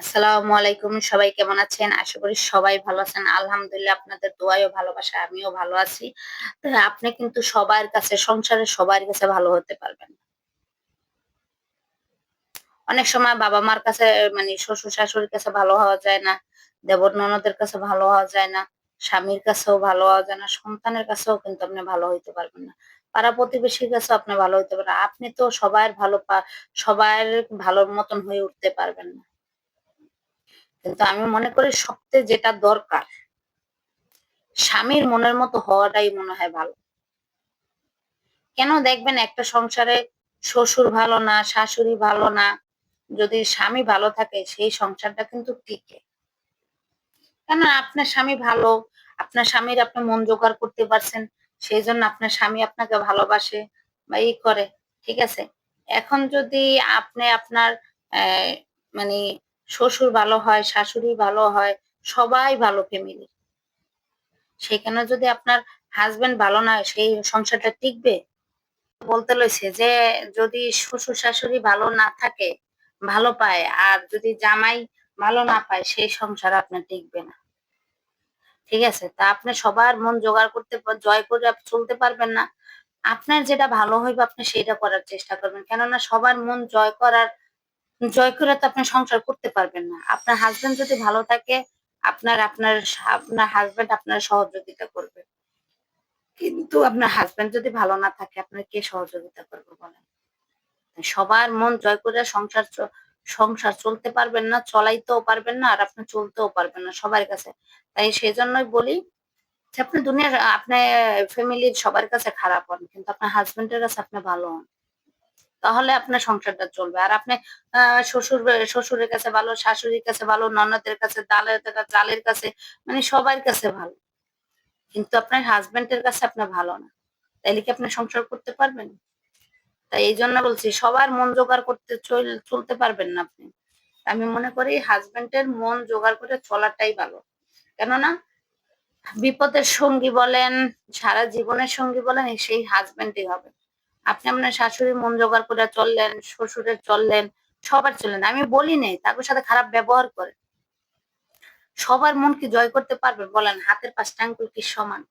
আসসালামু আলাইকুম, সবাই কেমন আছেন? আশা করি সবাই ভালো আছেন। আলহামদুলিল্লাহ, আপনাদের দোয়ায় ও ভালোবাসা, আমিও ভালো আছি। আপনি কিন্তু সবার কাছে সংসারে সবার কাছে ভালো হতে পারবেন। অনেক সময় বাবা মার কাছে মানে শ্বশুর শাশুড়ির কাছে ভালো হওয়া যায় না, দেবর ননদের কাছে ভালো হওয়া যায় না, স্বামীর কাছেও ভালো হওয়া যায় না, সন্তানের কাছেও কিন্তু আপনি ভালো হইতে পারবেন না। পাড়া প্রতিবেশীর কাছেও আপনি ভালো হইতে পারেন আপনি তো সবার ভালো সবার ভালোর মতন হয়ে উঠতে পারবেন না। কিন্তু আমি মনে করি সবচেয়ে যেটা দরকার, স্বামীর মনের মতো হওয়াটাই মনে হয় ভালো। কেন দেখবেন একটা সংসারে শ্বশুর ভালো না, শাশুড়ি ভালো না, যদি স্বামী ভালো থাকে সেই সংসারটা কিন্তু টিকে। কেন আপনার স্বামী ভালো, আপনার স্বামীর আপনি মন জোগাড় করতে পারছেন, সেই জন্য আপনার স্বামী আপনাকে ভালোবাসে বা ই করে, ঠিক আছে? এখন যদি আপনি আপনার মানে শ্বশুর ভালো হয়, শাশুড়ি ভালো হয়, সবাই ভালো ফ্যামিলি সেখানে যদি আপনার হাজবেন্ড ভালো না সেই সংসারটা টিকবে? বলতে লইছে যে, যদি শ্বশুর শাশুড়ি ভালো না থাকে, ভালো পায়, আর যদি জামাই ভালো না পায়, সেই সংসার আপনার টিকবে না। ঠিক আছে? তা আপনি সবার মন জোগাড় করতে, জয় করে চলতে পারবেন না। আপনার যেটা ভালো হইবে, আপনি সেটা করার চেষ্টা করবেন। কেননা সবার মন জয় করার জয় করে তো আপনি সংসার করতে পারবেন না। আপনার হাজবেন্ড যদি ভালো থাকে, আপনার আপনার আপনার হাজবেন্ড আপনার সহযোগিতা করবে। কিন্তু আপনার হাজবেন্ড যদি ভালো না থাকে, আপনার কে সহযোগিতা করবে বলেন? সবার মন জয় করে সংসার সংসার চলতে পারবেন না, চলাইতেও পারবেন না, আর আপনি চলতেও পারবেন না সবার কাছে। তাই সেই জন্যই বলি আপনি দুনিয়ার আপনার ফ্যামিলির সবার কাছে খারাপ হন, কিন্তু আপনার হাজবেন্ডের কাছে আপনি ভালো হন। তাহলে আপনার সংসারটা চলবে। আর আপনি শ্বশুর, শ্বশুরের কাছে ভালো, শাশুড়ির কাছে ভালো, ননদের কাছে দালের চালের কাছে মানে সবার কাছে ভালো। কিন্তু আপনার হাজবেন্ডের কাছে আপনার ভালো না। তাইলে কি আপনি সংসার করতে পারবেন? তাই এই জন্য বলছি, সবার মন জোগাড় করতে চলতে পারবেন না আপনি। আমি মনে করি হাজবেন্ডের মন জোগাড় করে চলাটাই ভালো। কেননা, বিপদের সঙ্গী বলেন, সারা জীবনের সঙ্গী বলেন, সেই হাজবেন্ডই হবে। আপনি আপনার শাশুড়ির মন জোগাড় করে চললেন, শ্বশুরের চললেন, সবার চললেন। আমি বলি নেই তাদের সাথে খারাপ ব্যবহার করে। সবার মন কি জয় করতে পারবে বলেন, হাতের পাঁচটা আঙ্গুল কি সমান?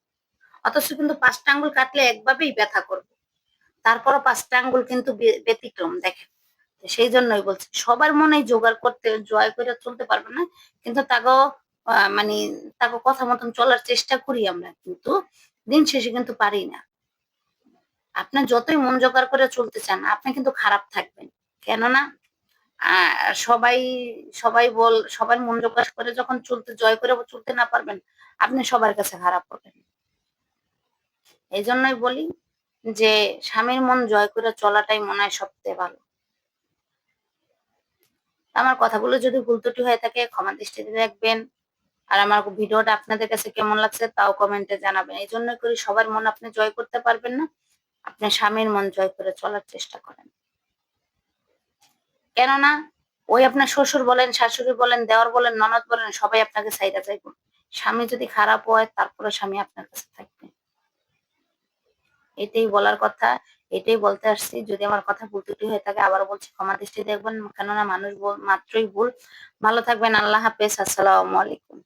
অথচ কিন্তু পাঁচটা আঙ্গুল কাটলে একভাবেই ব্যথা করবে। তারপরও পাঁচটা আঙ্গুল কিন্তু ব্যতিক্রম, দেখেন। সেই জন্যই বলছি, সবার মনে জোগাড় করতে, জয় করে চলতে পারবে না, কিন্তু তাকেও মানে তাকে কথা মতন চলার চেষ্টা করি আমরা, কিন্তু দিন শেষে কিন্তু পারি না। আপনার যতই মন জোগাড় করে চলতে চান, আপনি কিন্তু খারাপ থাকবেন। কেননা সবাই সবাই বল, সবাই মন জোগাড় করে যখন চলতে, জয় করে চলতে না পারবেন, আপনি সবার কাছে খারাপ হবেন। এই জন্যই বলি যে, স্বামীর মন জয় করে চলাটাই মনে হয় সবচেয়ে ভালো। আমার কথাগুলো যদি ভুল ত্রুটি হয়ে থাকে, ক্ষমা দৃষ্টিতে দেখবেন। আর আমার ভিডিওটা আপনাদের কাছে কেমন লাগছে, তাও কমেন্টে জানাবেন। এই জন্য করি সবার মন আপনি জয় করতে পারবেন না। আপনি স্বামীর মন জয় করে চলার চেষ্টা করেন। কেননা, ওই আপনার শ্বশুর বলেন, শাশুড়ি বলেন, দেওয়ার বলেন, ননদ বলেন, সবাই আপনাকে চাইরা যাইব। স্বামী যদি খারাপ হয় তারপরে স্বামী আপনার কাছে থাকবে। এটাই বলার কথা, এটাই বলতে আসছি। যদি আমার কথা ভুল ত্রুটি হয়ে থাকে আবার বলছি, ক্ষমা দৃষ্টি দেখবেন। কেননা, মানুষ মাত্রই ভুল। ভালো থাকবেন, আল্লাহ হাফেজ, আসসালামু আলাইকুম।